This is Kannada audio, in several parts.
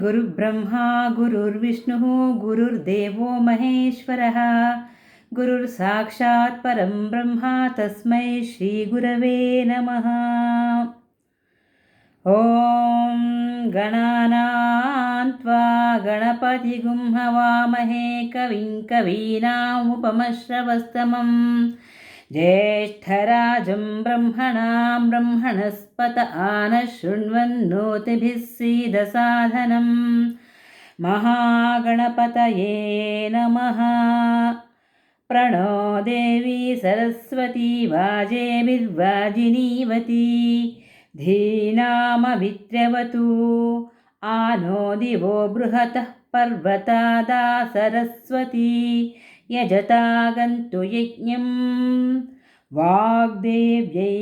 गुरुब्रह्मा गुरुर्विष्णुः गुरुर्देवो महेश्वरः। गुरुर्साक्षात् परं ब्रह्मा तस्मै श्रीगुरवे नमः। ॐ गणानां त्वा गणपतिगुं हवामहे कविं कवीनामुपमश्रवस्तमं ज्येष्ठराजं ब्रह्मणां ब्रह्मणस्पत आनः शृण्वन्नोतिभिः सीदसाधनं। महागणपतये नमः। प्रणो देवी सरस्वती वाजेभिर्वाजिनीवती धीनामभिद्रवतु आनो दिवो बृहतः पर्वतादा सरस्वती यजतागन्तु यज्ञं वाग्देव्यै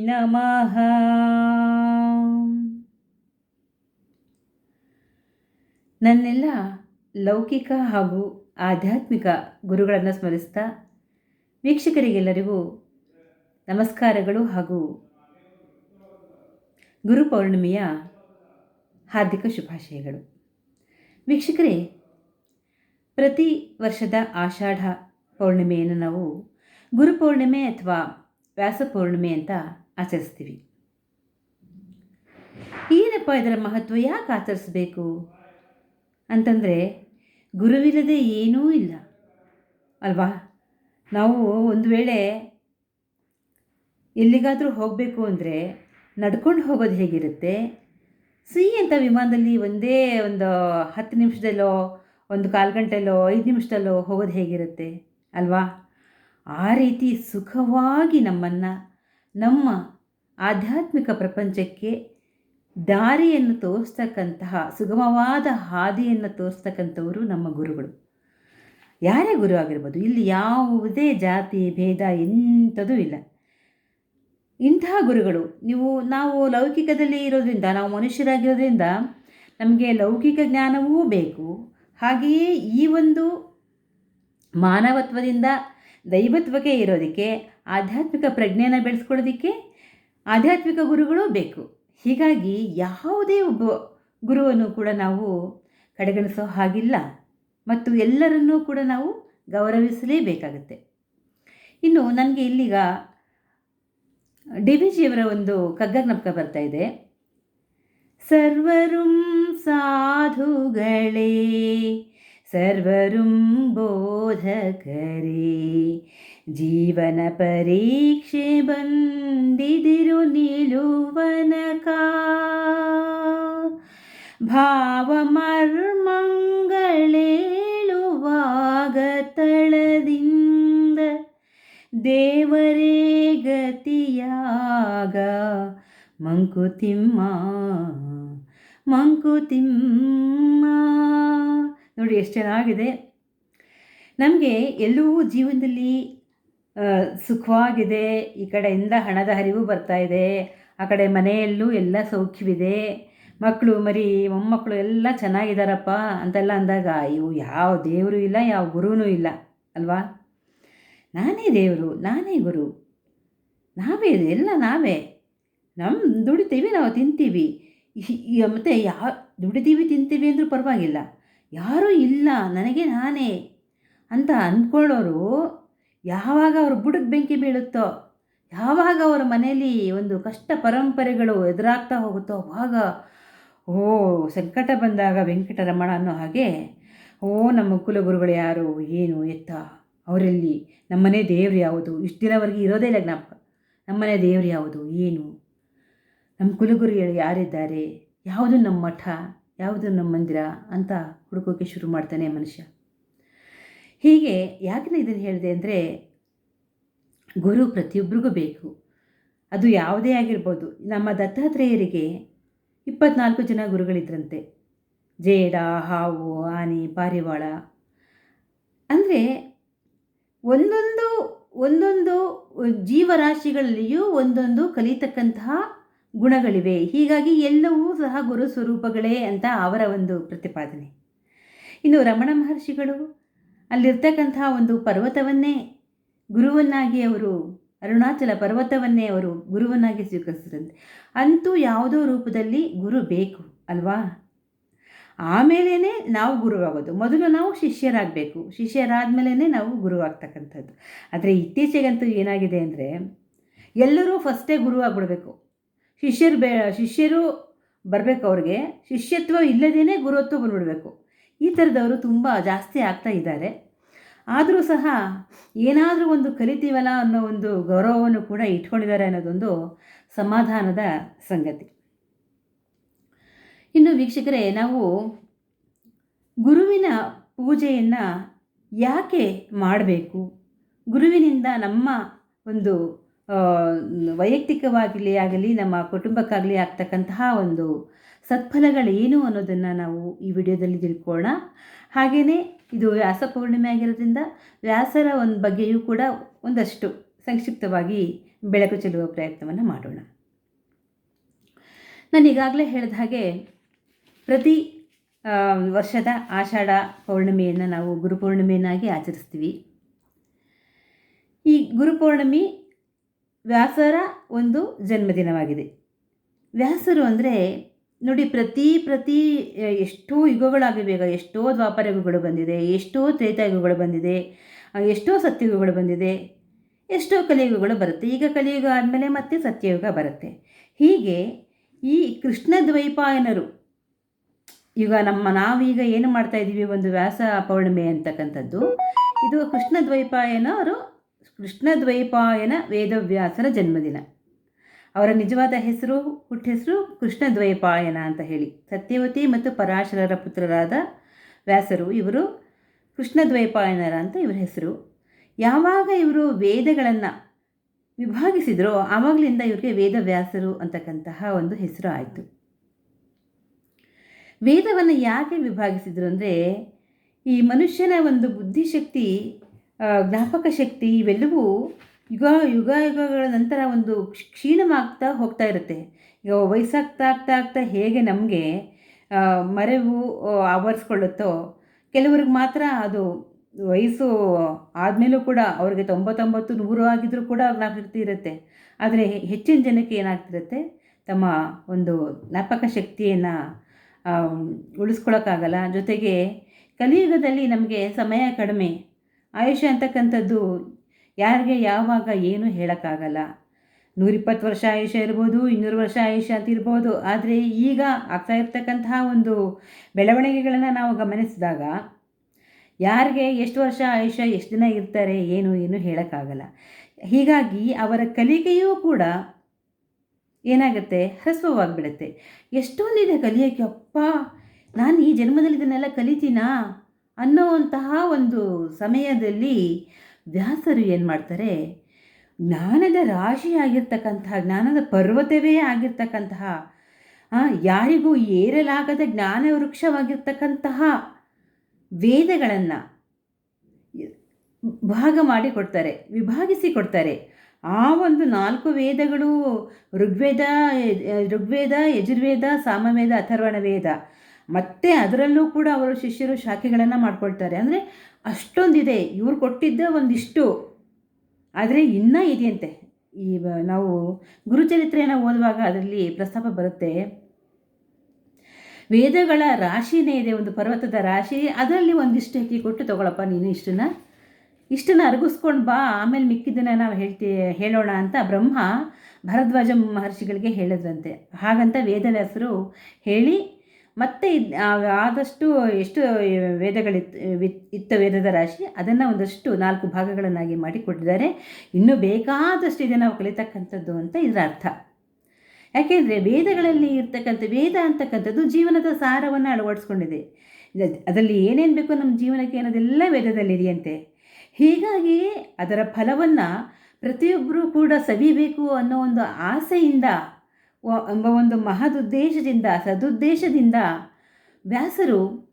नमः ನನ್ನೆಲ್ಲ ಲೌಕಿಕ ಹಾಗೂ ಆಧ್ಯಾತ್ಮಿಕ ಗುರುಗಳನ್ನು ಸ್ಮರಿಸ್ತಾ ವೀಕ್ಷಕರಿಗೆಲ್ಲರಿಗೂ ನಮಸ್ಕಾರಗಳು ಹಾಗೂ ಗುರು ಪೌರ್ಣಿಮೆಯ ಹಾರ್ದಿಕ ಶುಭಾಶಯಗಳು ವೀಕ್ಷಕರೇ ಪ್ರತಿ ವರ್ಷದ ಆಷಾಢ ಪೌರ್ಣಿಮೆಯನ್ನು ನಾವು ಗುರು ಪೌರ್ಣಿಮೆ ಅಥವಾ ವ್ಯಾಸಪೂರ್ಣಿಮೆ ಅಂತ ಆಚರಿಸ್ತೀವಿ. ಏನಪ್ಪ ಇದರ ಮಹತ್ವ? ಯಾಕೆ ಆಚರಿಸ್ಬೇಕು? ಅಂತಂದರೆ ಗುರುವಿಲ್ಲದೆ ಏನೂ ಇಲ್ಲ. ಅಲ್ವಾ? ನಾವು ಒಂದು ವೇಳೆ ಎಲ್ಲಿಗಾದರೂ ಹೋಗಬೇಕು ಅಂದರೆ ನಡ್ಕೊಂಡು ಹೋಗೋದು ಹೇಗಿರುತ್ತೆ? ಸಿ ಅಂತ ವಿಮಾನದಲ್ಲಿ ಒಂದೇ ಒಂದು ಹತ್ತು ನಿಮಿಷದಲ್ಲೋ, ಒಂದು ಕಾಲು ಗಂಟೆಲೋ ಐದು ನಿಮಿಷದಲ್ಲೋ ಹೋಗೋದು ಹೇಗಿರುತ್ತೆ? ಅಲ್ವಾ? ಆ ರೀತಿ ಸುಖವಾಗಿ ನಮ್ಮನ್ನು, ನಮ್ಮ ಆಧ್ಯಾತ್ಮಿಕ ಪ್ರಪಂಚಕ್ಕೆ ದಾರಿಯನ್ನು ತೋರಿಸ್ತಕ್ಕಂತಹ, ಸುಗಮವಾದ ಹಾದಿಯನ್ನು ತೋರಿಸ್ತಕ್ಕಂಥವರು ನಮ್ಮ ಗುರುಗಳು. ಯಾರೇ ಗುರು ಆಗಿರ್ಬೋದು, ಇಲ್ಲಿ ಯಾವುದೇ ಜಾತಿ, ಭೇದ ಎಂಥದೂ ಇಲ್ಲ. ಇಂತಹ ಗುರುಗಳು, ನೀವು, ನಾವು ಲೌಕಿಕದಲ್ಲಿ ಇರೋದ್ರಿಂದ, ನಾವು ಮನುಷ್ಯರಾಗಿರೋದ್ರಿಂದ ನಮಗೆ ಲೌಕಿಕ ಜ್ಞಾನವೂ ಬೇಕು. ಹಾಗೆಯೇ ಈ ಒಂದು ಮಾನವತ್ವದಿಂದ ದೈವತ್ವಕ್ಕೆ ಇರೋದಕ್ಕೆ, ಆಧ್ಯಾತ್ಮಿಕ ಪ್ರಜ್ಞೆಯನ್ನು ಬೆಳೆಸ್ಕೊಳ್ಳೋದಕ್ಕೆ ಆಧ್ಯಾತ್ಮಿಕ ಗುರುಗಳು ಬೇಕು. ಹೀಗಾಗಿ ಯಾವುದೇ ಒಬ್ಬ ಗುರುವನ್ನು ಕೂಡ ನಾವು ಕಡೆಗಣಿಸೋ ಹಾಗಿಲ್ಲ. ಮತ್ತು ಎಲ್ಲರನ್ನೂ ಕೂಡ ನಾವು ಗೌರವಿಸಲೇಬೇಕಾಗುತ್ತೆ. ಇನ್ನು ನನಗೆ ಇಲ್ಲಿಗ ಡಿ ವಿ ಜಿಯವರ ಒಂದು ಕಗ್ಗ ಜ್ಞಾಪಕ ಬರ್ತಾ ಇದೆ. ಸರ್ವರು ಸಾಧುಗಳೇ ಸರ್ವರುಂ ಬೋಧಕರೇ ಜೀವನ ಪರೀಕ್ಷೆ ಬಂದಿದಿರು ನಿಲುವನಕ ಭಾವಮರ್ಮಂಗಳೇಳುವಾಗ ತಳದಿಂದ ದೇವರೇ ಗತಿಯಾಗ ಮಂಕುತಿಮ್ಮ ಮಂಕುತಿಮ್ಮ ನೋಡಿ ಎಷ್ಟು ಚೆನ್ನಾಗಿದೆ. ನಮಗೆ ಎಲ್ಲವೂ ಜೀವನದಲ್ಲಿ ಸುಖವಾಗಿದೆ. ಈ ಕಡೆಯಿಂದ ಹಣದ ಹರಿವು ಬರ್ತಾ ಇದೆ. ಆ ಕಡೆ ಮನೆಯಲ್ಲೂ ಎಲ್ಲ ಸೌಖ್ಯವಿದೆ. ಮಕ್ಕಳು ಮರಿ ಮೊಮ್ಮಕ್ಕಳು ಎಲ್ಲ ಚೆನ್ನಾಗಿದ್ದಾರಪ್ಪ ಅಂತೆಲ್ಲ ಅಂದಾಗ ಇವು ಯಾವ ದೇವರು ಇಲ್ಲ, ಯಾವ ಗುರುವೂ ಇಲ್ಲ, ಅಲ್ವಾ? ನಾನೇ ದೇವರು, ನಾನೇ ಗುರು. ನಾವೇ, ಎಲ್ಲ ನಾವೇ. ನಮ್ಮ ದುಡಿತೀವಿ, ನಾವು ತಿಂತೀವಿ. ಮತ್ತು ಯಾವ ದುಡಿತೀವಿ, ತಿಂತೀವಿ ಅಂದರೂ ಪರವಾಗಿಲ್ಲ. ಯಾರೂ ಇಲ್ಲ, ನನಗೆ ನಾನೇ ಅಂತ ಅಂದ್ಕೊಳ್ಳೋರು ಯಾವಾಗ ಅವ್ರ ಬುಡಕ್ಕೆ ಬೆಂಕಿ ಬೀಳುತ್ತೋ, ಯಾವಾಗ ಅವರ ಮನೆಯಲ್ಲಿ ಒಂದು ಕಷ್ಟ ಪರಂಪರೆಗಳು ಎದುರಾಗ್ತಾ ಹೋಗುತ್ತೋ ಆವಾಗ ಓ, ಸಂಕಟ ಬಂದಾಗ ವೆಂಕಟರಮಣ ಅನ್ನೋ ಹಾಗೆ, ಓ, ನಮ್ಮ ಕುಲಗುರುಗಳು ಯಾರು, ಏನು, ಎತ್ತ, ಅವರಲ್ಲಿ, ನಮ್ಮನೆ ದೇವ್ರು ಯಾವುದು, ಇಷ್ಟು ದಿನವರೆಗೆ ಇರೋದೇ ಇಲ್ಲ ಜ್ಞಾಪಕ, ನಮ್ಮನೆ ದೇವ್ರು ಯಾವುದು, ಏನು, ನಮ್ಮ ಕುಲಗುರು ಯಾರಿದ್ದಾರೆ, ಯಾವುದು ನಮ್ಮ ಮಠ? ಯಾವುದು ನಮ್ಮ ಮಂದಿರ ಅಂತ ಹುಡುಕೋಕೆ ಶುರು ಮಾಡ್ತಾನೆ ಮನುಷ್ಯ. ಹೀಗೆ ಯಾಕೆ ಇದನ್ನು ಹೇಳಿದೆ ಅಂದರೆ ಗುರು ಪ್ರತಿಯೊಬ್ಬರಿಗೂ ಬೇಕು. ಅದು ಯಾವುದೇ ಆಗಿರ್ಬೋದು. ನಮ್ಮ ದತ್ತಾತ್ರೇಯರಿಗೆ ಇಪ್ಪತ್ನಾಲ್ಕು ಜನ ಗುರುಗಳಿದ್ರಂತೆ. ಜೇಡ, ಹಾವು, ಆನೆ, ಪಾರಿವಾಳ. ಅಂದರೆ ಒಂದೊಂದು ಒಂದೊಂದು ಜೀವರಾಶಿಗಳಲ್ಲಿಯೂ ಒಂದೊಂದು ಕಲಿತಕ್ಕಂತಹ ಗುಣಗಳಿವೆ. ಹೀಗಾಗಿ ಎಲ್ಲವೂ ಸಹ ಗುರು ಸ್ವರೂಪಗಳೇ ಅಂತ ಅವರ ಒಂದು ಪ್ರತಿಪಾದನೆ. ಇನ್ನು ರಮಣ ಮಹರ್ಷಿಗಳು ಅಲ್ಲಿರ್ತಕ್ಕಂತಹ ಒಂದು ಪರ್ವತವನ್ನೇ ಗುರುವನ್ನಾಗಿ ಅವರು, ಅರುಣಾಚಲ ಪರ್ವತವನ್ನೇ ಅವರು ಗುರುವನ್ನಾಗಿ ಸ್ವೀಕರಿಸಿದಂತೆ. ಅಂತೂ ಯಾವುದೋ ರೂಪದಲ್ಲಿ ಗುರು ಬೇಕು ಅಲ್ವಾ? ಆಮೇಲೇ ನಾವು ಗುರುವಾಗೋದು. ಮೊದಲು ನಾವು ಶಿಷ್ಯರಾಗಬೇಕು. ಶಿಷ್ಯರಾದಮೇಲೇ ನಾವು ಗುರುವಾಗ್ತಕ್ಕಂಥದ್ದು. ಆದರೆ ಇತ್ತೀಚೆಗಂತೂ ಏನಾಗಿದೆ ಅಂದರೆ, ಎಲ್ಲರೂ ಫಸ್ಟೇ ಗುರು ಶಿಷ್ಯರು ಬೇ, ಶಿಷ್ಯರು ಬರಬೇಕು ಅವ್ರಿಗೆ. ಶಿಷ್ಯತ್ವ ಇಲ್ಲದೇ ಗುರುತ್ವ ಬಂದುಬಿಡಬೇಕು. ಈ ಥರದವರು ತುಂಬ ಜಾಸ್ತಿ ಆಗ್ತಾ ಇದ್ದಾರೆ. ಆದರೂ ಸಹ ಏನಾದರೂ ಒಂದು ಕಲಿತೀವಲ್ಲ ಅನ್ನೋ ಒಂದು ಗೌರವವನ್ನು ಕೂಡ ಇಟ್ಕೊಂಡಿದ್ದಾರೆ ಅನ್ನೋದೊಂದು ಸಮಾಧಾನದ ಸಂಗತಿ. ಇನ್ನು ವೀಕ್ಷಕರೇ, ನಾವು ಗುರುವಿನ ಪೂಜೆಯನ್ನು ಯಾಕೆ ಮಾಡಬೇಕು? ಗುರುವಿನಿಂದ ನಮ್ಮ ಒಂದು ವೈಯಕ್ತಿಕವಾಗಲಿ ಆಗಲಿ, ನಮ್ಮ ಕುಟುಂಬಕ್ಕಾಗಲಿ ಆಗ್ತಕ್ಕಂತಹ ಒಂದು ಸತ್ಫಲಗಳೇನು ಅನ್ನೋದನ್ನು ನಾವು ಈ ವಿಡಿಯೋದಲ್ಲಿ ತಿಳ್ಕೊಳ್ಳೋಣ. ಹಾಗೆಯೇ ಇದು ವ್ಯಾಸ ಪೂರ್ಣಿಮೆ ಆಗಿರೋದ್ರಿಂದ ವ್ಯಾಸರ ಒಂದು ಬಗ್ಗೆಯೂ ಕೂಡ ಒಂದಷ್ಟು ಸಂಕ್ಷಿಪ್ತವಾಗಿ ಬೆಳಕು ಚೆಲ್ಲುವ ಪ್ರಯತ್ನವನ್ನು ಮಾಡೋಣ. ನಾನು ಈಗಾಗಲೇ ಹೇಳಿದ ಹಾಗೆ ಪ್ರತಿ ವರ್ಷದ ಆಷಾಢ ಪೌರ್ಣಿಮೆಯನ್ನು ನಾವು ಗುರುಪೌರ್ಣಿಮೆಯನ್ನಾಗಿ ಆಚರಿಸ್ತೀವಿ. ಈ ಗುರುಪೌರ್ಣಿಮೆ ವ್ಯಾಸರ ಒಂದು ಜನ್ಮದಿನವಾಗಿದೆ. ವ್ಯಾಸರು ಅಂದರೆ ನೋಡಿ ಪ್ರತಿ ಪ್ರತಿ ಎಷ್ಟೋ ಯುಗಗಳಾಗಿವೆ ಎಷ್ಟೋ ದ್ವಾಪರ ಯುಗಗಳು ಬಂದಿದೆ, ಎಷ್ಟೋ ತ್ರೇತಾಯುಗಗಳು ಬಂದಿದೆ ಎಷ್ಟೋ ಸತ್ಯಯುಗಗಳು ಬಂದಿದೆ, ಎಷ್ಟೋ ಕಲಿಯುಗಗಳು ಬರುತ್ತೆ. ಈಗ ಕಲಿಯುಗ ಆದಮೇಲೆ ಮತ್ತೆ ಸತ್ಯಯುಗ ಬರುತ್ತೆ. ಹೀಗೆ ಈ ಕೃಷ್ಣ ದ್ವೈಪಾಯನರು, ಈಗ ನಮ್ಮ ನಾವೀಗ ಏನು ಮಾಡ್ತಾ ಇದ್ದೀವಿ ಒಂದು ವ್ಯಾಸ ಪೌರ್ಣಿಮೆ ಅಂತಕ್ಕಂಥದ್ದು, ಇದು ಕೃಷ್ಣ ದ್ವೈಪಾಯನವರು ಕೃಷ್ಣ ದ್ವೈಪಾಯನ ವೇದವ್ಯಾಸನ ಜನ್ಮದಿನ. ಅವರ ನಿಜವಾದ ಹೆಸರು ಹುಟ್ಟೆಸರು ಕೃಷ್ಣ ದ್ವೈಪಾಯನ ಅಂತ ಹೇಳಿ. ಸತ್ಯವತಿ ಮತ್ತು ಪರಾಶರರ ಪುತ್ರರಾದ ವ್ಯಾಸರು ಇವರು ಕೃಷ್ಣ ದ್ವೈಪಾಯನರ ಅಂತ ಇವರ ಹೆಸರು. ಯಾವಾಗ ಇವರು ವೇದಗಳನ್ನು ವಿಭಾಗಿಸಿದ್ರೋ ಆವಾಗಲಿಂದ ಇವರಿಗೆ ವೇದವ್ಯಾಸರು ಅಂತಕ್ಕಂತಹ ಒಂದು ಹೆಸರು ಆಯಿತು. ವೇದವನ್ನು ಯಾಕೆ ವಿಭಾಗಿಸಿದ್ರು ಅಂದರೆ ಈ ಮನುಷ್ಯನ ಒಂದು ಬುದ್ಧಿಶಕ್ತಿ ಜ್ಞಾಪಕ ಶಕ್ತಿ ಇವೆಲ್ಲವೂ ಯುಗ ಯುಗ ಯುಗಗಳ ನಂತರ ಒಂದು ಕ್ಷೀಣವಾಗ್ತಾ ಹೋಗ್ತಾ ಇರುತ್ತೆ. ಈಗ ವಯಸ್ಸಾಗ್ತಾ ಆಗ್ತಾ ಆಗ್ತಾ ಹೇಗೆ ನಮಗೆ ಮರೆವು ಆವರಿಸ್ಕೊಳ್ಳುತ್ತೋ, ಕೆಲವ್ರಿಗೆ ಮಾತ್ರ ಅದು ವಯಸ್ಸು ಆದಮೇಲೂ ಕೂಡ ಅವ್ರಿಗೆ ತೊಂಬತ್ತೊಂಬತ್ತು, ನೂರು ಆಗಿದ್ರೂ ಕೂಡ ಜ್ಞಾಪಕಶಕ್ತಿ ಇರುತ್ತೆ. ಆದರೆ ಹೆಚ್ಚಿನ ಜನಕ್ಕೆ ಏನಾಗ್ತಿರುತ್ತೆ? ತಮ್ಮ ಒಂದು ಜ್ಞಾಪಕ ಶಕ್ತಿಯನ್ನು ಉಳಿಸ್ಕೊಳ್ಳೋಕ್ಕಾಗಲ್ಲ ಜೊತೆಗೆ ಕಲಿಯುಗದಲ್ಲಿ ನಮಗೆ ಸಮಯ ಕಡಿಮೆ. ಆಯುಷ್ಯ ಅಂತಕ್ಕಂಥದ್ದು ಯಾರಿಗೆ ಯಾವಾಗ ಏನು ಹೇಳೋಕ್ಕಾಗಲ್ಲ. ನೂರಿಪ್ಪತ್ತು ವರ್ಷ ಆಯುಷ್ಯ ಇರ್ಬೋದು, ಇನ್ನೂರು ವರ್ಷ ಆಯುಷ್ಯ ಅಂತ ಇರ್ಬೋದು. ಆದರೆ ಈಗ ಆಗ್ತಾ ಇರ್ತಕ್ಕಂತಹ ಒಂದು ಬೆಳವಣಿಗೆಗಳನ್ನು ನಾವು ಗಮನಿಸಿದಾಗ ಯಾರಿಗೆ ಎಷ್ಟು ವರ್ಷ ಆಯುಷ್ಯ ಎಷ್ಟು ದಿನ ಇರ್ತಾರೆ, ಏನು ಏನು ಹೇಳೋಕ್ಕಾಗಲ್ಲ. ಹೀಗಾಗಿ ಅವರ ಕಲಿಕೆಯೂ ಕೂಡ ಏನಾಗುತ್ತೆ, ಹ್ರಸ್ವವಾಗಿಬಿಡುತ್ತೆ. ಎಷ್ಟೊಂದಿದೆ ಕಲಿಯೋಕ್ಕೆ ಅಪ್ಪ. ನಾನು ಈ ಜನ್ಮದಲ್ಲಿ ಇದನ್ನೆಲ್ಲ ಕಲಿತೀನಾ? ಅನ್ನೋವಂತಹ ಒಂದು ಸಮಯದಲ್ಲಿ ವ್ಯಾಸರು ಏನು ಮಾಡ್ತಾರೆ? ಜ್ಞಾನದ ರಾಶಿಯಾಗಿರ್ತಕ್ಕಂತಹ ಜ್ಞಾನದ ಪರ್ವತವೇ ಆಗಿರ್ತಕ್ಕಂತಹ ಯಾರಿಗೂ ಏರಲಾಗದ ಜ್ಞಾನ ವೃಕ್ಷವಾಗಿರ್ತಕ್ಕಂತಹ ವೇದಗಳನ್ನು ಭಾಗ ಮಾಡಿ ಕೊಡ್ತಾರೆ, ವಿಭಾಗಿಸಿ ಕೊಡ್ತಾರೆ. ಆ ಒಂದು ನಾಲ್ಕು ವೇದಗಳು ಋಗ್ವೇದ ಋಗ್ವೇದ, ಯಜುರ್ವೇದ, ಸಾಮವೇದ ಅಥರ್ವಣ ವೇದ ಮತ್ತು ಅದರಲ್ಲೂ ಕೂಡ ಅವರು ಶಿಷ್ಯರು ಶಾಖೆಗಳನ್ನು ಮಾಡ್ಕೊಳ್ತಾರೆ. ಅಂದರೆ ಅಷ್ಟೊಂದಿದೆ, ಇವ್ರು ಕೊಟ್ಟಿದ್ದ ಒಂದಿಷ್ಟು. ಆದರೆ ಇನ್ನೂ ಇದೆಯಂತೆ. ಈ ನಾವು ಗುರುಚರಿತ್ರೆಯನ್ನು ಓದುವಾಗ ಅದರಲ್ಲಿ ಪ್ರಸ್ತಾಪ ಬರುತ್ತೆ. ವೇದಗಳ ರಾಶಿನೇ ಇದೆ, ಒಂದು ಪರ್ವತದ ರಾಶಿ, ಅದರಲ್ಲಿ ಒಂದಿಷ್ಟು ಹೆಕ್ಕಿ ಕೊಟ್ಟು ತಗೊಳಪ್ಪ ನೀನು ಇಷ್ಟನ್ನು. ಇಷ್ಟನ್ನು ಅರಗಿಸ್ಕೊಂಡು ಬಾ, ಆಮೇಲೆ ಮಿಕ್ಕಿದ್ದನ್ನು ನಾವು ಹೇಳ್ತಿ, ಹೇಳೋಣ ಅಂತ ಬ್ರಹ್ಮ ಭರದ್ವಾಜ ಮಹರ್ಷಿಗಳಿಗೆ ಹೇಳಿದ್ರಂತೆ. ಹಾಗಂತ ವೇದವ್ಯಾಸರು ಹೇಳಿ ಮತ್ತೆ ಆದಷ್ಟು ಎಷ್ಟು ವೇದಗಳಿತ್ತು ಇತ್ತ ವೇದದ ರಾಶಿ, ಅದನ್ನು ಒಂದಷ್ಟು ನಾಲ್ಕು ಭಾಗಗಳನ್ನಾಗಿ ಮಾಡಿ ಕೊಟ್ಟಿದ್ದಾರೆ ಇನ್ನೂ ಬೇಕಾದಷ್ಟು ಇದೆ ನಾವು ಕಲಿತಕ್ಕಂಥದ್ದು ಅಂತ ಇದರ ಅರ್ಥ. ಯಾಕೆಂದರೆ ವೇದಗಳಲ್ಲಿ ಇರ್ತಕ್ಕಂಥ, ವೇದ ಅಂತಕ್ಕಂಥದ್ದು ಜೀವನದ ಸಾರವನ್ನು ಅಳವಡಿಸ್ಕೊಂಡಿದೆ. ಅದರಲ್ಲಿ ಏನೇನು ಬೇಕೋ ನಮ್ಮ ಜೀವನಕ್ಕೆ ಅನ್ನೋದೆಲ್ಲ ವೇದದಲ್ಲಿದೆಯಂತೆ. ಹೀಗಾಗಿ ಅದರ ಫಲವನ್ನು ಪ್ರತಿಯೊಬ್ಬರೂ ಕೂಡ ಸವಿಬೇಕು ಅನ್ನೋ ಒಂದು ಆಸೆಯಿಂದ ಎಂಬ ಒಂದು ಮಹದುದ್ದೇಶದಿಂದ, ಸದುದ್ದೇಶದಿಂದ ವ್ಯಾಸರು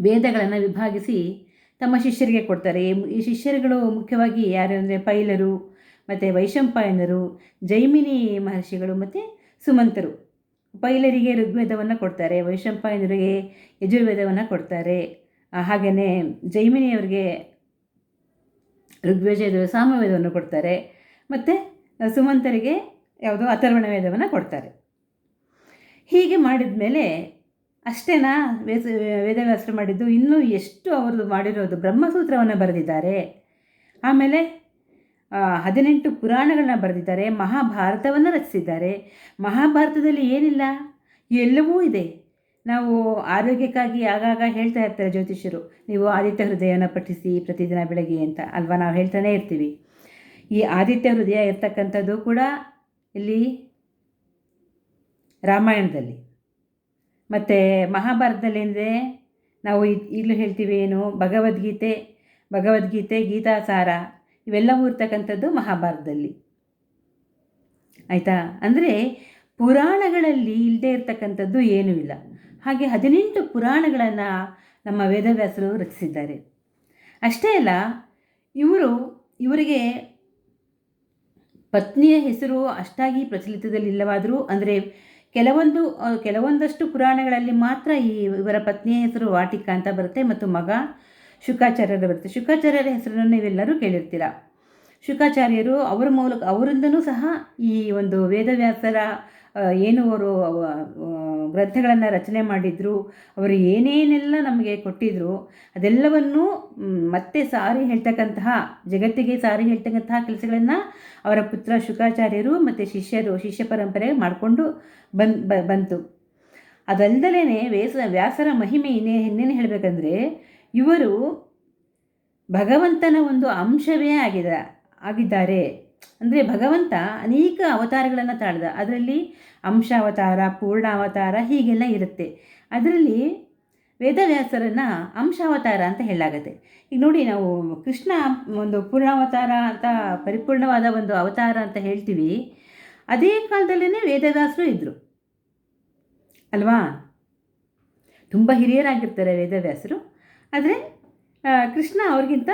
ವೇದಗಳನ್ನು ವಿಭಾಗಿಸಿ ತಮ್ಮ ಶಿಷ್ಯರಿಗೆ ಕೊಡ್ತಾರೆ. ಈ ಶಿಷ್ಯರುಗಳು ಮುಖ್ಯವಾಗಿ ಯಾರು ಅಂದರೆ ಪೈಲರು, ಮತ್ತು ವೈಶಂಪಾಯನರು, ಜೈಮಿನಿ ಮಹರ್ಷಿಗಳು, ಮತ್ತು ಸುಮಂತರು. ಪೈಲರಿಗೆ ಋಗ್ವೇದವನ್ನು ಕೊಡ್ತಾರೆ, ವೈಶಂಪಾಯನರಿಗೆ ಯಜುರ್ವೇದವನ್ನು ಕೊಡ್ತಾರೆ. ಹಾಗೆಯೇ ಜೈಮಿನಿಯವರಿಗೆ ಋಗ್ವೇದ ಸಾಮವೇದವನ್ನು ಕೊಡ್ತಾರೆ. ಮತ್ತು ಸುಮಂತರಿಗೆ ಯಾವುದೋ ಅಥರ್ವಣ ವೇದವನ್ನು ಕೊಡ್ತಾರೆ. ಹೀಗೆ ಮಾಡಿದ ಮೇಲೆ ಅಷ್ಟೇನಾ ವೇದ, ವೇದವ್ಯಾಸರು ಮಾಡಿದ್ದು? ಇನ್ನೂ ಎಷ್ಟು ಅವರು ಮಾಡಿರೋದು? ಬ್ರಹ್ಮಸೂತ್ರವನ್ನು ಬರೆದಿದ್ದಾರೆ. ಆಮೇಲೆ ಹದಿನೆಂಟು ಪುರಾಣಗಳನ್ನ ಬರೆದಿದ್ದಾರೆ. ಮಹಾಭಾರತವನ್ನು ರಚಿಸಿದ್ದಾರೆ. ಮಹಾಭಾರತದಲ್ಲಿ ಏನಿಲ್ಲ? ಎಲ್ಲವೂ ಇದೆ. ನಾವು ಆರೋಗ್ಯಕ್ಕಾಗಿ ಆಗಾಗ ಹೇಳ್ತಾ ಇರ್ತಾರೆ ಜ್ಯೋತಿಷ್ಯರು. ನೀವು ಆದಿತ್ಯ ಹೃದಯನ ಪಠಿಸಿ ಪ್ರತಿದಿನ ಬೆಳಗ್ಗೆ ಅಂತ. ಅಲ್ವಾ? ನಾವು ಹೇಳ್ತಾನೆ ಇರ್ತೀವಿ. ಈ ಆದಿತ್ಯ ಹೃದಯ ಇರ್ತಕ್ಕಂಥದ್ದು ಕೂಡ ಇಲ್ಲಿ ರಾಮಾಯಣದಲ್ಲಿ. ಮತ್ತು ಮಹಾಭಾರತದಲ್ಲಿ ಅಂದರೆ ನಾವು ಈಗಲೂ ಹೇಳ್ತೀವಿ ಏನು? ಭಗವದ್ಗೀತೆ ಭಗವದ್ಗೀತೆ, ಗೀತಾಸಾರ, ಇವೆಲ್ಲವೂ ಇರ್ತಕ್ಕಂಥದ್ದು ಮಹಾಭಾರತದಲ್ಲಿ. ಆಯಿತಾ? ಅಂದರೆ ಪುರಾಣಗಳಲ್ಲಿ ಇಲ್ಲದೆ ಇರ್ತಕ್ಕಂಥದ್ದು ಏನೂ ಇಲ್ಲ. ಹಾಗೆ ಹದಿನೆಂಟು ಪುರಾಣಗಳನ್ನು ನಮ್ಮ ವೇದವ್ಯಾಸರು ರಚಿಸಿದ್ದಾರೆ. ಅಷ್ಟೇ ಅಲ್ಲ, ಇವರು, ಇವರಿಗೆ ಪತ್ನಿಯ ಹೆಸರು ಅಷ್ಟಾಗಿ ಪ್ರಚಲಿತದಲ್ಲಿಲ್ಲವಾದರೂ ಅಂದರೆ ಕೆಲವೊಂದು ಕೆಲವೊಂದಷ್ಟು ಪುರಾಣಗಳಲ್ಲಿ ಮಾತ್ರ ಈ ಇವರ ಪತ್ನಿಯ ಹೆಸರು ವಾಟಿಕ ಅಂತ ಬರುತ್ತೆ ಮತ್ತು ಮಗ ಶುಕಾಚಾರ್ಯರು ಬರುತ್ತೆ. ಶುಕಾಚಾರ್ಯರ ಹೆಸರನ್ನು ನೀವೆಲ್ಲರೂ ಕೇಳಿರ್ತೀರ. ಶುಕಾಚಾರ್ಯರು ಅವರ ಮೂಲಕ, ಅವರಿಂದನೂ ಸಹ ಈ ಒಂದು ವೇದವ್ಯಾಸರ ಏನು ಅವರು ಗ್ರಂಥಗಳನ್ನು ರಚನೆ ಮಾಡಿದ್ರು, ಅವರು ಏನೇನೆಲ್ಲ ನಮಗೆ ಕೊಟ್ಟಿದ್ರು, ಅದೆಲ್ಲವನ್ನೂ ಮತ್ತೆ ಸಾರಿ ಹೇಳ್ತಕ್ಕಂತಹ, ಜಗತ್ತಿಗೆ ಸಾರಿ ಹೇಳ್ತಕ್ಕಂತಹ ಕೆಲಸಗಳನ್ನು ಅವರ ಪುತ್ರ ಶುಕಾಚಾರ್ಯರು ಮತ್ತು ಶಿಷ್ಯರು, ಶಿಷ್ಯ ಪರಂಪರೆ ಮಾಡಿಕೊಂಡು ಬಂದು ಬಂತು. ಅದಲ್ಲದಲೇ ವೇಸ, ವ್ಯಾಸರ ಮಹಿಮೆ ಇನ್ನೇ, ಇನ್ನೇನು ಹೇಳಬೇಕಂದ್ರೆ, ಇವರು ಭಗವಂತನ ಒಂದು ಅಂಶವೇ ಆಗಿದೆ, ಆಗಿದ್ದಾರೆ. ಅಂದರೆ ಭಗವಂತ ಅನೇಕ ಅವತಾರಗಳನ್ನು ತಾಳ್ದ. ಅದರಲ್ಲಿ ಅಂಶಾವತಾರ, ಪೂರ್ಣಾವತಾರ ಹೀಗೆಲ್ಲ ಇರುತ್ತೆ. ಅದರಲ್ಲಿ ವೇದವ್ಯಾಸರನ್ನು ಅಂಶಾವತಾರ ಅಂತ ಹೇಳಲಾಗತ್ತೆ. ಈಗ ನೋಡಿ ನಾವು ಕೃಷ್ಣ ಒಂದು ಪೂರ್ಣಾವತಾರ ಅಂತ, ಪರಿಪೂರ್ಣವಾದ ಒಂದು ಅವತಾರ ಅಂತ ಹೇಳ್ತೀವಿ. ಅದೇ ಕಾಲದಲ್ಲೇ ವೇದವ್ಯಾಸರು ಇದ್ದರು ಅಲ್ವಾ? ತುಂಬ ಹಿರಿಯರಾಗಿರ್ತಾರೆ ವೇದವ್ಯಾಸರು. ಆದರೆ ಕೃಷ್ಣ ಅವ್ರಿಗಿಂತ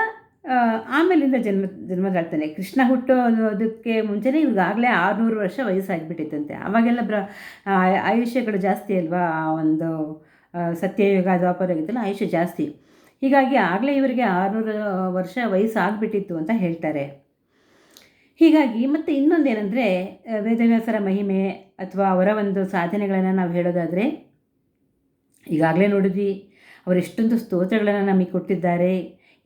ಆಮೇಲಿಂದ ಜನ್ಮ ಜನ್ಮದಾಳ್ತಾನೆ ಕೃಷ್ಣ ಕೃಷ್ಣ ಹುಟ್ಟೋದಕ್ಕೆ ಮುಂಚೆನೇ ಇವಾಗಲೇ ಆರುನೂರು ವರ್ಷ ವಯಸ್ಸಾಗಿಬಿಟ್ಟಿತ್ತಂತೆ. ಆವಾಗೆಲ್ಲ ಬ್ರ ಆಯುಷ್ಯಗಳು ಜಾಸ್ತಿ ಅಲ್ವಾ? ಆ ಒಂದು ಸತ್ಯಯುಗ ದ್ವಾಪರ ಇದ್ದಲ್ಲ ಆಯುಷ್ಯ ಜಾಸ್ತಿ. ಹೀಗಾಗಿ ಆಗಲೇ ಇವರಿಗೆ ಆರುನೂರು ವರ್ಷ ವಯಸ್ಸಾಗ್ಬಿಟ್ಟಿತ್ತು ಅಂತ ಹೇಳ್ತಾರೆ. ಹೀಗಾಗಿ ಮತ್ತು ಇನ್ನೊಂದೇನೆಂದರೆ ವೇದವ್ಯಾಸರ ಮಹಿಮೆ ಅಥವಾ ಅವರ ಒಂದು ಸಾಧನೆಗಳನ್ನು ನಾವು ಹೇಳೋದಾದರೆ, ಈಗಾಗಲೇ ನೋಡಿದ್ವಿ ಅವರೆಷ್ಟೊಂದು ಸ್ತೋತ್ರಗಳನ್ನು ನಮಗೆ ಕೊಟ್ಟಿದ್ದಾರೆ.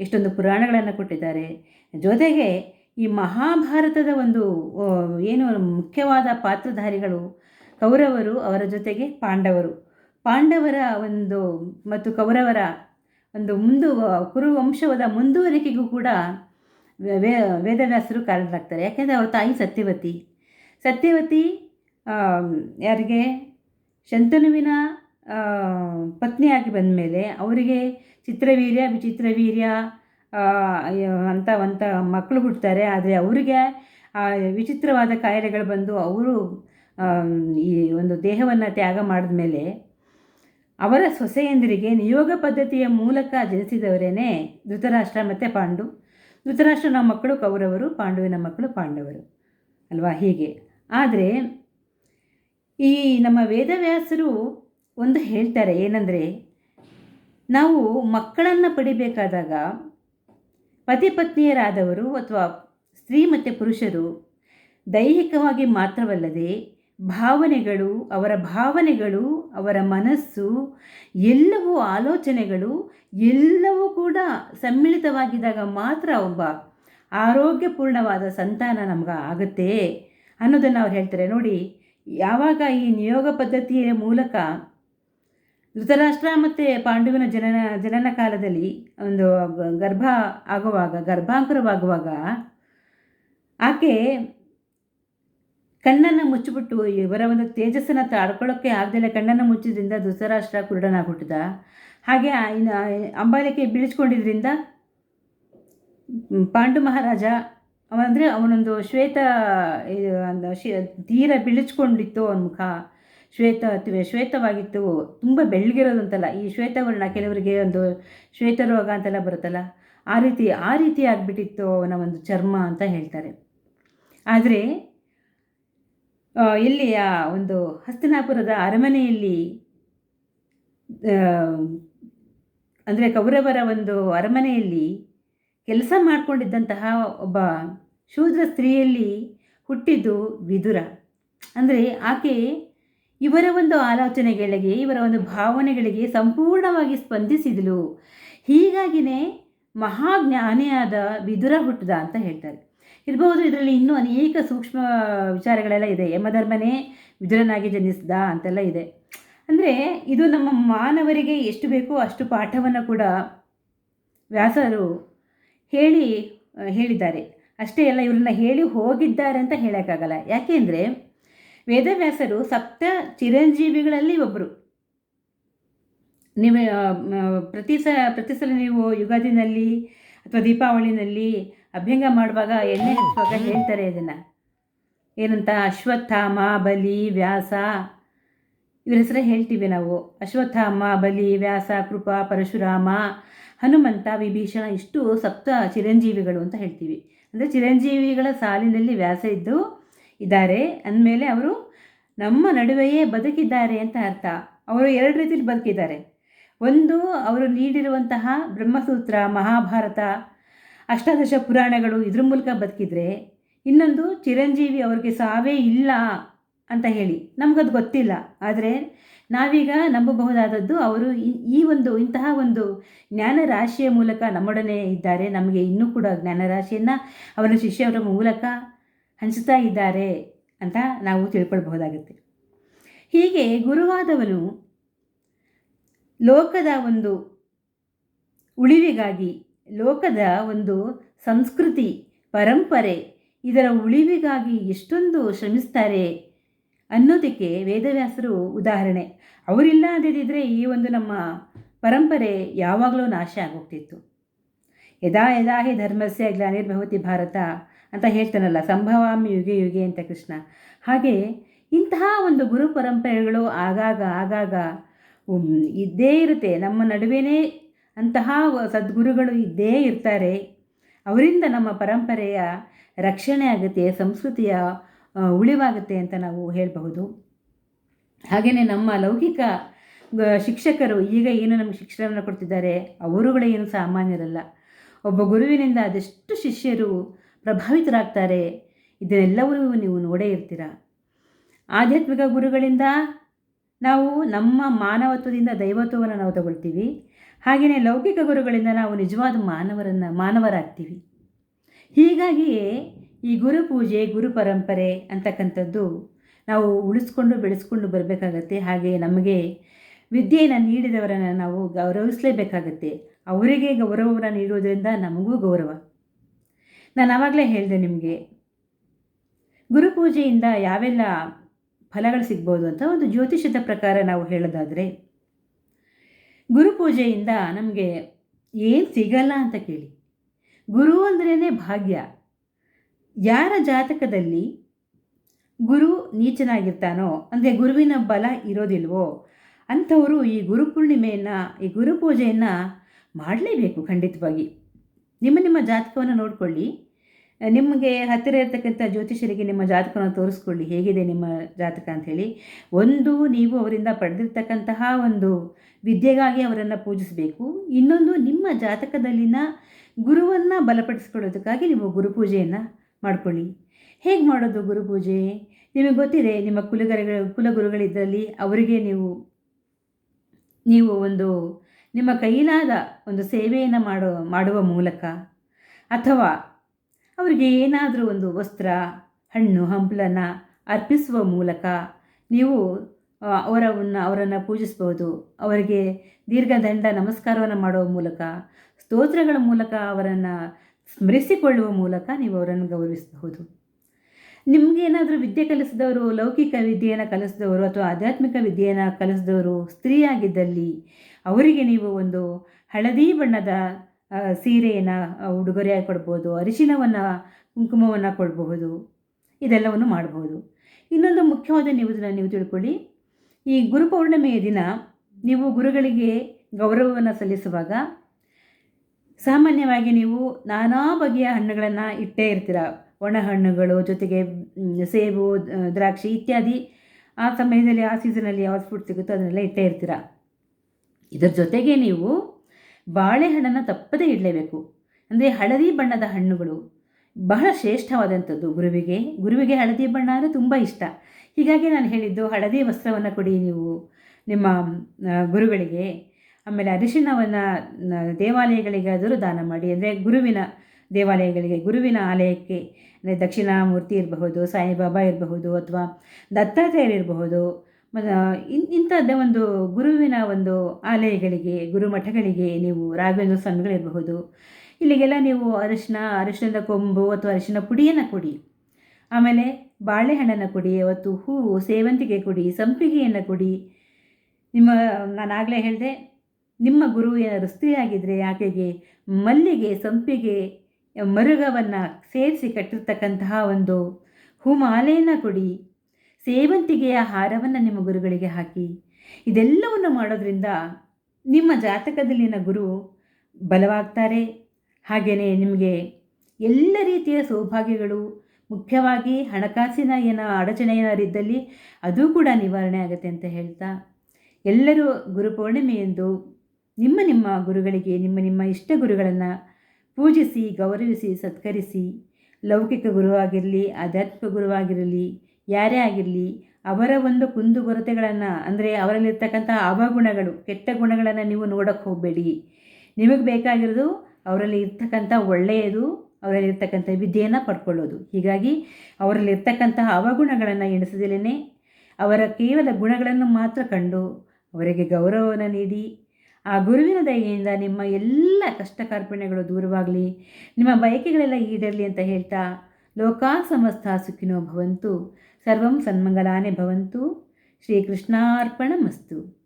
ಎಷ್ಟೊಂದು ಪುರಾಣಗಳನ್ನು ಕೊಟ್ಟಿದ್ದಾರೆ. ಜೊತೆಗೆ ಈ ಮಹಾಭಾರತದ ಒಂದು ಏನು ಮುಖ್ಯವಾದ ಪಾತ್ರಧಾರಿಗಳು ಕೌರವರು, ಅವರ ಜೊತೆಗೆ ಪಾಂಡವರು. ಪಾಂಡವರ ಒಂದು ಮತ್ತು ಕೌರವರ ಒಂದು ಮುಂದು, ಕುರುವಂಶದ ಮುಂದುವರಿಕೆಗೂ ಕೂಡ ವೇ- ವೇದವ್ಯಾಸರು ಕಾರಣರಾಗ್ತಾರೆ. ಯಾಕೆಂದರೆ ಅವ್ರ ತಾಯಿ ಸತ್ಯವತಿ. ಸತ್ಯವತಿ ಯಾರಿಗೆ? ಶಂತನುವಿನ ಪತ್ನಿಯಾಗಿ ಬಂದ ಮೇಲೆ ಅವರಿಗೆ ಚಿತ್ರವೀರ್ಯ, ವಿಚಿತ್ರವೀರ್ಯ ಅಂತ ಅಂತ ಮಕ್ಕಳು ಹುಡ್ತಾರೆ ಆದರೆ ಅವರಿಗೆ ವಿಚಿತ್ರವಾದ ಕಾಯಿಲೆಗಳು ಬಂದು ಅವರು ಈ ಒಂದು ದೇಹವನ್ನು ತ್ಯಾಗ ಮಾಡಿದ ಮೇಲೆ ಅವರ ಸೊಸೆಯಂದಿರಿಗೆ ನಿಯೋಗ ಪದ್ಧತಿಯ ಮೂಲಕ ಜನಿಸಿದವರೇನೆ ಧೃತರಾಷ್ಟ್ರ ಮತ್ತು ಪಾಂಡು. ಧೃತರಾಷ್ಟ್ರನ ಮಕ್ಕಳು, ಕೌರವರು ಪಾಂಡುವಿನ ಮಕ್ಕಳು, ಪಾಂಡವರು. ಅಲ್ವಾ? ಹೀಗೆ. ಆದರೆ ಈ ನಮ್ಮ ವೇದವ್ಯಾಸರು ಒಂದು ಹೇಳ್ತಾರೆ ಏನಂದರೆ, ನಾವು ಮಕ್ಕಳನ್ನು ಪಡಿಬೇಕಾದಾಗ ಪತಿ ಪತ್ನಿಯರಾದವರು ಅಥವಾ ಸ್ತ್ರೀ ಮತ್ತು ಪುರುಷರು ದೈಹಿಕವಾಗಿ ಮಾತ್ರವಲ್ಲದೆ ಭಾವನೆಗಳು, ಅವರ ಭಾವನೆಗಳು, ಅವರ ಮನಸ್ಸು, ಎಲ್ಲವೂ ಆಲೋಚನೆಗಳು, ಎಲ್ಲವೂ ಕೂಡ ಸಮ್ಮಿಳಿತವಾಗಿದ್ದಾಗ ಮಾತ್ರ ಒಬ್ಬ ಆರೋಗ್ಯಪೂರ್ಣವಾದ ಸಂತಾನ ನಮ್ಗೆ ಆಗುತ್ತೆ ಅನ್ನೋದನ್ನು ಅವ್ರು ಹೇಳ್ತಾರೆ. ನೋಡಿ, ಯಾವಾಗ ಈ ನಿಯೋಗ ಪದ್ಧತಿಯ ಮೂಲಕ ಧೃತರಾಷ್ಟ್ರ ಮತ್ತು ಪಾಂಡುವಿನ ಜನನ ಜನನ ಕಾಲದಲ್ಲಿ ಒಂದು ಗರ್ಭ ಆಗುವಾಗ ಗರ್ಭಾಂಕುರವಾಗುವಾಗ ಆಕೆ ಕಣ್ಣನ್ನು ಮುಚ್ಚಿಬಿಟ್ಟು ಇವರ ಒಂದು ತೇಜಸ್ಸನ್ನು ತಾಡ್ಕೊಳ್ಳೋಕ್ಕೆ ಆಗದೆಲ್ಲ. ಕಣ್ಣನ್ನು ಮುಚ್ಚಿದ್ರಿಂದ ಧೃತರಾಷ್ಟ್ರ ಕುರುಡನಾಗ್ಬಿಟ್ಟಿದ ಹಾಗೆ ಅಂಬಾಲಿಕೆ ಬೀಳಿಸ್ಕೊಂಡಿದ್ರಿಂದ ಪಾಂಡು ಮಹಾರಾಜ ಅವನಂದರೆ ಅವನೊಂದು ಶ್ವೇತ, ಇದು ತೀರ ಬಿಳಿಸ್ಕೊಂಡಿತ್ತು ಅವನ ಮುಖ. ಶ್ವೇತ ತ್ವೆ- ಶ್ವೇತವಾಗಿತ್ತು. ತುಂಬ ಬೆಳ್ಳಗಿರೋದಂತಲ್ಲ ಈ ಶ್ವೇತವರ್ಣ ಕೆಲವರಿಗೆ ಒಂದು ಶ್ವೇತ ರೋಗ ಅಂತೆಲ್ಲ ಬರುತ್ತಲ್ಲ ಆ ರೀತಿ ಆ ರೀತಿ ಆಗಿಬಿಟ್ಟಿತ್ತು ಅವನ ಒಂದು ಚರ್ಮ ಅಂತ ಹೇಳ್ತಾರೆ. ಆದರೆ ಆ, ಇಲ್ಲಿ ಆ ಒಂದು ಹಸ್ತಿನಾಪುರದ ಅರಮನೆಯಲ್ಲಿ ಅಂದರೆ ಕೌರವರ ಒಂದು ಅರಮನೆಯಲ್ಲಿ ಕೆಲಸ ಮಾಡಿಕೊಂಡಿದ್ದಂತಹ ಒಬ್ಬ ಶೂದ್ರ ಸ್ತ್ರೀಯಲ್ಲಿ ಹುಟ್ಟಿದ್ದು ವಿದುರ. ಅಂದರೆ ಆಕೆ ಇವರ ಒಂದು ಆಲೋಚನೆಗಳಿಗೆ, ಇವರ ಒಂದು ಭಾವನೆಗಳಿಗೆ ಸಂಪೂರ್ಣವಾಗಿ ಸ್ಪಂದಿಸಿದಳು ಹೀಗಾಗಿನೇ ಮಹಾಜ್ಞಾನಿಯಾದ ವಿದುರ ಹುಟ್ಟಿದ ಅಂತ ಹೇಳ್ತಾರೆ. ಇರಬಹುದು ಇದರಲ್ಲಿ ಇನ್ನೂ ಅನೇಕ ಸೂಕ್ಷ್ಮ ವಿಚಾರಗಳೆಲ್ಲ ಇದೆ. ಯಮಧರ್ಮನೇ ವಿದುರನಾಗಿ ಜನಿಸಿದ ಅಂತೆಲ್ಲ ಇದೆ. ಅಂದರೆ ಇದು ನಮ್ಮ ಮಾನವರಿಗೆ ಎಷ್ಟು ಬೇಕೋ ಅಷ್ಟು ಪಾಠವನ್ನು ಕೂಡ ವ್ಯಾಸರು ಹೇಳಿ, ಹೇಳಿದ್ದಾರೆ. ಅಷ್ಟೇ ಅಲ್ಲ, ಇವರನ್ನ ಹೇಳಿ ಹೋಗಿದ್ದಾರೆ ಅಂತ ಹೇಳೋಕ್ಕಾಗಲ್ಲ. ಯಾಕೆಂದರೆ ವೇದವ್ಯಾಸರು ಸಪ್ತ ಚಿರಂಜೀವಿಗಳಲ್ಲಿ ಒಬ್ಬರು ನೀವು ಪ್ರತಿ ಸ ಪ್ರತಿ ಸಲ ನೀವು ಯುಗಾದಿನಲ್ಲಿ ಅಥವಾ ದೀಪಾವಳಿನಲ್ಲಿ ಅಭ್ಯಂಗ ಮಾಡುವಾಗ ಎಣ್ಣೆ ಹಚ್ಚುವಾಗ ಹೇಳ್ತಾರೆ ಇದನ್ನು. ಏನಂತ? ಅಶ್ವತ್ಥಾಮ, ಬಲಿ, ವ್ಯಾಸ. ಇವ್ರ ಹೆಸರೇ ಹೇಳ್ತೀವಿ ನಾವು. ಅಶ್ವತ್ಥಾಮ, ಬಲಿ, ವ್ಯಾಸ, ಕೃಪಾ, ಪರಶುರಾಮ, ಹನುಮಂತ, ವಿಭೀಷಣ ಇಷ್ಟು ಸಪ್ತ ಚಿರಂಜೀವಿಗಳು ಅಂತ ಹೇಳ್ತೀವಿ. ಅಂದರೆ ಚಿರಂಜೀವಿಗಳ ಸಾಲಿನಲ್ಲಿ ವ್ಯಾಸ ಇದ್ದು ಇದ್ದಾರೆ. ಅಂದಮೇಲೆ ಅವರು ನಮ್ಮ ನಡುವೆಯೇ ಬದುಕಿದ್ದಾರೆ ಅಂತ ಅರ್ಥ. ಅವರು ಎರಡು ರೀತಿಯಲ್ಲಿ ಬದುಕಿದ್ದಾರೆ. ಒಂದು, ಅವರು ನೀಡಿರುವಂತಹ ಬ್ರಹ್ಮಸೂತ್ರ, ಮಹಾಭಾರತ, ಅಷ್ಟಾದಶ ಪುರಾಣಗಳು ಇದ್ರ ಮೂಲಕ ಬದುಕಿದ್ರೆ, ಇನ್ನೊಂದು ಚಿರಂಜೀವಿ ಅವ್ರಿಗೆ ಸಾವೇ ಇಲ್ಲ ಅಂತ ಹೇಳಿ. ನಮಗದು ಗೊತ್ತಿಲ್ಲ. ಆದರೆ ನಾವೀಗ ನಂಬಬಹುದಾದದ್ದು ಅವರು ಈ ಒಂದು, ಇಂತಹ ಒಂದು ಜ್ಞಾನ ರಾಶಿಯ ಮೂಲಕ ನಮ್ಮೊಡನೆ ಇದ್ದಾರೆ. ನಮಗೆ ಇನ್ನೂ ಕೂಡ ಜ್ಞಾನ ರಾಶಿಯನ್ನು ಅವರ ಶಿಷ್ಯವರ ಮೂಲಕ ಹಂಚುತ್ತಾ ಇದ್ದಾರೆ ಅಂತ ನಾವು ತಿಳ್ಕೊಳ್ಬಹುದಾಗುತ್ತೆ. ಹೀಗೆ ಗುರುವಾದವನು ಲೋಕದ ಒಂದು ಉಳಿವಿಗಾಗಿ, ಲೋಕದ ಒಂದು ಸಂಸ್ಕೃತಿ, ಪರಂಪರೆ ಇದರ ಉಳಿವಿಗಾಗಿ ಎಷ್ಟೊಂದು ಶ್ರಮಿಸ್ತಾರೆ ಅನ್ನೋದಕ್ಕೆ ವೇದವ್ಯಾಸರು ಉದಾಹರಣೆ. ಅವರಿಲ್ಲದಿದ್ದರೆ ಈ ಒಂದು ನಮ್ಮ ಪರಂಪರೆ ಯಾವಾಗಲೂ ನಾಶ ಆಗೋಗ್ತಿತ್ತು. ಯದಾ ಯದಾ ಹೇ ಧರ್ಮಸ್ಯ ಗ್ಲಾನಿರ್ಭವತಿ ಭಾರತ ಅಂತ ಹೇಳ್ತಾನಲ್ಲ, ಸಂಭವಾಮಿ ಯುಗೆ ಯುಗೆ ಅಂತ ಕೃಷ್ಣ. ಹಾಗೆ ಇಂತಹ ಒಂದು ಗುರು ಪರಂಪರೆಗಳು ಆಗಾಗ ಆಗಾಗ ಇದ್ದೇ ಇರುತ್ತೆ. ನಮ್ಮ ನಡುವೆನೇ ಅಂತಹ ಸದ್ಗುರುಗಳು ಇದ್ದೇ ಇರ್ತಾರೆ. ಅವರಿಂದ ನಮ್ಮ ಪರಂಪರೆಯ ರಕ್ಷಣೆ ಆಗುತ್ತೆ, ಸಂಸ್ಕೃತಿಯ ಉಳಿವಾಗುತ್ತೆ ಅಂತ ನಾವು ಹೇಳಬಹುದು. ಹಾಗೆಯೇ ನಮ್ಮ ಲೌಕಿಕ ಶಿಕ್ಷಕರು ಈಗ ಏನು ನಮಗೆ ಶಿಕ್ಷಣವನ್ನು ಕೊಡ್ತಿದ್ದಾರೆ ಅವರುಗಳೇನು ಸಾಮಾನ್ಯರಲ್ಲ. ಒಬ್ಬ ಗುರುವಿನಿಂದ ಅದೆಷ್ಟು ಶಿಷ್ಯರು ಪ್ರಭಾವಿತರಾಗ್ತಾರೆ. ಇದನ್ನೆಲ್ಲವೂ ನೀವು ನೋಡೇ ಇರ್ತೀರ? ಆಧ್ಯಾತ್ಮಿಕ ಗುರುಗಳಿಂದ ನಾವು ನಮ್ಮ ಮಾನವತ್ವದಿಂದ ದೈವತ್ವವನ್ನು ನಾವು ತಗೊಳ್ತೀವಿ. ಹಾಗೆಯೇ ಲೌಕಿಕ ಗುರುಗಳಿಂದ ನಾವು ನಿಜವಾದ ಮಾನವರನ್ನು, ಮಾನವರಾಗ್ತೀವಿ. ಹೀಗಾಗಿಯೇ ಈ ಗುರು ಪೂಜೆ, ಗುರು ಪರಂಪರೆ ಅಂತಕ್ಕಂಥದ್ದು ನಾವು ಉಳಿಸ್ಕೊಂಡು, ಬೆಳೆಸ್ಕೊಂಡು ಬರಬೇಕಾಗತ್ತೆ. ಹಾಗೆ ನಮಗೆ ವಿದ್ಯೆಯನ್ನು ನೀಡಿದವರನ್ನು ನಾವು ಗೌರವಿಸಲೇಬೇಕಾಗತ್ತೆ. ಅವರಿಗೆ ಗೌರವವನ್ನು ನೀಡುವುದರಿಂದ ನಮಗೂ ಗೌರವ. ನಾನು ಆವಾಗಲೇ ಹೇಳಿದೆ ನಿಮಗೆ ಗುರುಪೂಜೆಯಿಂದ ಯಾವೆಲ್ಲ ಫಲಗಳು ಸಿಗ್ಬೋದು ಅಂತ ಒಂದು ಜ್ಯೋತಿಷದ ಪ್ರಕಾರ ನಾವು ಹೇಳೋದಾದರೆ ಗುರುಪೂಜೆಯಿಂದ ನಮಗೆ ಏನು ಸಿಗಲ್ಲ ಅಂತ ಕೇಳಿ. ಗುರು ಅಂದ್ರೇ ಭಾಗ್ಯ. ಯಾರ ಜಾತಕದಲ್ಲಿ ಗುರು ನೀಚನಾಗಿರ್ತಾನೋ, ಅಂದರೆ ಗುರುವಿನ ಬಲ ಇರೋದಿಲ್ವೋ, ಅಂಥವರು ಈ ಗುರುಪೂರ್ಣಿಮೆಯನ್ನು ಈ ಗುರುಪೂಜೆಯನ್ನು ಮಾಡಲೇಬೇಕು ಖಂಡಿತವಾಗಿ. ನಿಮ್ಮ ನಿಮ್ಮ ಜಾತಕವನ್ನು ನೋಡಿಕೊಳ್ಳಿ. ನಿಮಗೆ ಹತ್ತಿರ ಇರತಕ್ಕಂಥ ಜ್ಯೋತಿಷರಿಗೆ ನಿಮ್ಮ ಜಾತಕವನ್ನು ತೋರಿಸ್ಕೊಳ್ಳಿ. ಹೇಗಿದೆ ನಿಮ್ಮ ಜಾತಕ ಅಂಥೇಳಿ ಒಂದು, ನೀವು ಅವರಿಂದ ಪಡೆದಿರ್ತಕ್ಕಂತಹ ಒಂದು ವಿದ್ಯೆಗಾಗಿ ಅವರನ್ನು ಪೂಜಿಸಬೇಕು. ಇನ್ನೊಂದು, ನಿಮ್ಮ ಜಾತಕದಲ್ಲಿನ ಗುರುವನ್ನು ಬಲಪಡಿಸ್ಕೊಳ್ಳೋದಕ್ಕಾಗಿ ನೀವು ಗುರುಪೂಜೆಯನ್ನು ಮಾಡಿಕೊಳ್ಳಿ. ಹೇಗೆ ಮಾಡೋದು ಗುರುಪೂಜೆ ನಿಮಗೆ ಗೊತ್ತಿದೆ, ನಿಮ್ಮ ಕುಲಗರಿಗಳು ಕುಲಗುರುಗಳಿದ್ದಲ್ಲಿ ಅವರಿಗೆ ನೀವು ನೀವು ಒಂದು ನಿಮ್ಮ ಕೈಲಾದ ಒಂದು ಸೇವೆಯನ್ನು ಮಾಡೋ, ಮಾಡುವ ಮೂಲಕ ಅಥವಾ ಅವರಿಗೆ ಏನಾದರೂ ಒಂದು ವಸ್ತ್ರ, ಹಣ್ಣು, ಹಂಪಲನ್ನು ಅರ್ಪಿಸುವ ಮೂಲಕ ನೀವು ಅವರವನ್ನು, ಅವರನ್ನು ಪೂಜಿಸ್ಬೋದು ಅವರಿಗೆ ದೀರ್ಘದಂಡ ನಮಸ್ಕಾರವನ್ನು ಮಾಡುವ ಮೂಲಕ, ಸ್ತೋತ್ರಗಳ ಮೂಲಕ ಅವರನ್ನು ಸ್ಮರಿಸಿಕೊಳ್ಳುವ ಮೂಲಕ ನೀವು ಅವರನ್ನು ಗೌರವಿಸಬಹುದು. ನಿಮಗೇನಾದರೂ ವಿದ್ಯೆ ಕಲಿಸಿದವರು, ಲೌಕಿಕ ವಿದ್ಯೆಯನ್ನು ಕಲಿಸಿದವರು ಅಥವಾ ಆಧ್ಯಾತ್ಮಿಕ ವಿದ್ಯೆಯನ್ನು ಕಲಿಸಿದವರು ಸ್ತ್ರೀಯಾಗಿದ್ದಲ್ಲಿ ಅವರಿಗೆ ನೀವು ಒಂದು ಹಳದಿ ಬಣ್ಣದ ಸೀರೆಯನ್ನು ಉಡುಗೊರೆಯಾಗಿ ಕೊಡ್ಬೋದು ಅರಿಶಿನವನ್ನು ಕುಂಕುಮವನ್ನು ಕೊಡಬಹುದು, ಇದೆಲ್ಲವನ್ನು ಮಾಡಬಹುದು. ಇನ್ನೊಂದು ಮುಖ್ಯವಾದ ನೀವು ನೀವು ತಿಳ್ಕೊಳ್ಳಿ. ಈ ಗುರುಪೌರ್ಣಿಮೆಯ ದಿನ ನೀವು ಗುರುಗಳಿಗೆ ಗೌರವವನ್ನು ಸಲ್ಲಿಸುವಾಗ ಸಾಮಾನ್ಯವಾಗಿ ನೀವು ನಾನಾ ಬಗೆಯ ಹಣ್ಣುಗಳನ್ನು ಇಟ್ಟೇ ಇರ್ತೀರ. ಒಣ ಹಣ್ಣುಗಳು ಜೊತೆಗೆ ಸೇಬು ದ್ರಾಕ್ಷಿ ಇತ್ಯಾದಿ ಆ ಸಮಯದಲ್ಲಿ, ಆ ಸೀಸನಲ್ಲಿ ಯಾವ ಫ್ರೂಟ್ ಸಿಗುತ್ತೋ ಅದನ್ನೆಲ್ಲ ಇಟ್ಟೇ ಇರ್ತೀರ? ಇದರ ಜೊತೆಗೆ ನೀವು ಬಾಳೆಹಣ್ಣನ್ನು ತಪ್ಪದೇ ಇಡಲೇಬೇಕು. ಅಂದರೆ ಹಳದಿ ಬಣ್ಣದ ಹಣ್ಣುಗಳು ಬಹಳ ಶ್ರೇಷ್ಠವಾದಂಥದ್ದು ಗುರುವಿಗೆ. ಗುರುವಿಗೆ ಹಳದಿ ಬಣ್ಣ ಅಂದರೆ ತುಂಬ ಇಷ್ಟ. ಹೀಗಾಗಿ ನಾನು ಹೇಳಿದ್ದು ಹಳದಿ ವಸ್ತ್ರವನ್ನು ಕೊಡಿ ನೀವು ನಿಮ್ಮ ಗುರುಗಳಿಗೆ. ಆಮೇಲೆ ಅರಿಶಿಣವನ್ನು ದೇವಾಲಯಗಳಿಗಾದರೂ ದಾನ ಮಾಡಿ. ಅಂದರೆ ಗುರುವಿನ ದೇವಾಲಯಗಳಿಗೆ, ಗುರುವಿನ ಆಲಯಕ್ಕೆ ಅಂದರೆ ದಕ್ಷಿಣಾಮೂರ್ತಿ ಇರಬಹುದು, ಸಾಯಿಬಾಬಾ ಇರಬಹುದು ಅಥವಾ ದತ್ತಾತ್ರೇಯರು ಇರಬಹುದು. ಮತ್ತು ಇನ್, ಇಂಥದ್ದೇ ಒಂದು ಗುರುವಿನ ಒಂದು ಆಲಯಗಳಿಗೆ, ಗುರುಮಠಗಳಿಗೆ ನೀವು ರಾಘವೇಂದ್ರ ಸ್ವಾಮಿಗಳಿರಬಹುದು ಇಲ್ಲಿಗೆಲ್ಲ ನೀವು ಅರಿಶಿನ ಅರಿಶಿನದ ಕೊಂಬು ಅಥವಾ ಅರಿಶಿನ ಪುಡಿಯನ್ನು ಕೊಡಿ. ಆಮೇಲೆ ಬಾಳೆಹಣ್ಣನ್ನು ಕೊಡಿ, ಅವತ್ತು ಹೂವು, ಸೇವಂತಿಗೆ ಕೊಡಿ, ಸಂಪಿಗೆಯನ್ನು ಕೊಡಿ. ನಿಮ್ಮ ನಾನಾಗಲೇ ಹೇಳಿದೆ, ನಿಮ್ಮ ಗುರು ಏನಾದರೂ ಸ್ತ್ರೀ ಆಕೆಗೆ ಮಲ್ಲಿಗೆ, ಸಂಪಿಗೆ ಮರುಗವನ್ನು ಸೇರಿಸಿ ಕಟ್ಟಿರ್ತಕ್ಕಂತಹ ಒಂದು ಹೂಮಾಲೆಯನ್ನು ಕೊಡಿ. ಸೇವಂತಿಗೆಯ ಹಾರವನ್ನು ನಿಮ್ಮ ಗುರುಗಳಿಗೆ ಹಾಕಿ. ಇದೆಲ್ಲವನ್ನು ಮಾಡೋದ್ರಿಂದ ನಿಮ್ಮ ಜಾತಕದಲ್ಲಿನ ಗುರು ಬಲವಾಗ್ತಾರೆ. ಹಾಗೆಯೇ ನಿಮಗೆ ಎಲ್ಲ ರೀತಿಯ ಸೌಭಾಗ್ಯಗಳು, ಮುಖ್ಯವಾಗಿ ಹಣಕಾಸಿನ ಏನೋ ಅಡಚಣೆ ಏನಾದ್ರು ಇದ್ದಲ್ಲಿ ಅದು ಕೂಡ ನಿವಾರಣೆ ಆಗುತ್ತೆ ಅಂತ ಹೇಳ್ತಾ. ಎಲ್ಲರೂ ಗುರುಪೌರ್ಣಿಮೆಯೆಂದು ನಿಮ್ಮ ನಿಮ್ಮ ಗುರುಗಳಿಗೆ, ನಿಮ್ಮ ನಿಮ್ಮ ಇಷ್ಟ ಗುರುಗಳನ್ನು ಪೂಜಿಸಿ, ಗೌರವಿಸಿ, ಸತ್ಕರಿಸಿ. ಲೌಕಿಕ ಗುರುವಾಗಿರಲಿ, ಆಧ್ಯಾತ್ಮಿಕ ಗುರುವಾಗಿರಲಿ, ಯಾರೇ ಆಗಿರಲಿ, ಅವರ ಒಂದು ಕುಂದುಕೊರತೆಗಳನ್ನು ಅಂದರೆ ಅವರಲ್ಲಿರ್ತಕ್ಕಂಥ ಅವಗುಣಗಳು, ಕೆಟ್ಟ ಗುಣಗಳನ್ನು ನೀವು ನೋಡೋಕ್ಕೆ ಹೋಗಬೇಡಿ. ನಿಮಗೆ ಬೇಕಾಗಿರೋದು ಅವರಲ್ಲಿ ಇರ್ತಕ್ಕಂಥ ಒಳ್ಳೆಯದು, ಅವರಲ್ಲಿರ್ತಕ್ಕಂಥ ವಿದ್ಯೆಯನ್ನು ಪಡ್ಕೊಳ್ಳೋದು. ಹೀಗಾಗಿ ಅವರಲ್ಲಿ ಇರ್ತಕ್ಕಂತಹ ಅವಗುಣಗಳನ್ನು ಎಣಿಸದಲೇ ಅವರ ಕೇವಲ ಗುಣಗಳನ್ನು ಮಾತ್ರ ಕಂಡು ಅವರಿಗೆ ಗೌರವವನ್ನು ನೀಡಿ ಆ ಗುರುವಿನ ದಯೆಯಿಂದ ನಿಮ್ಮ ಎಲ್ಲ ಕಷ್ಟ ಕಾರ್ಪಣ್ಯಗಳು ದೂರವಾಗಲಿ, ನಿಮ್ಮ ಬಯಕೆಗಳೆಲ್ಲ ಈಡೇರಲಿ ಅಂತ ಹೇಳ್ತಾ ಲೋಕಾ ಸಮಸ್ತ ಸುಖಿನೋ ಭವಂತು, ಸರ್ವಂ ಸನ್ಮಂಗಲಾನೇ ಭವಂತು ಶ್ರೀಕೃಷ್ಣಾರ್ಪಣ ಮಸ್ತು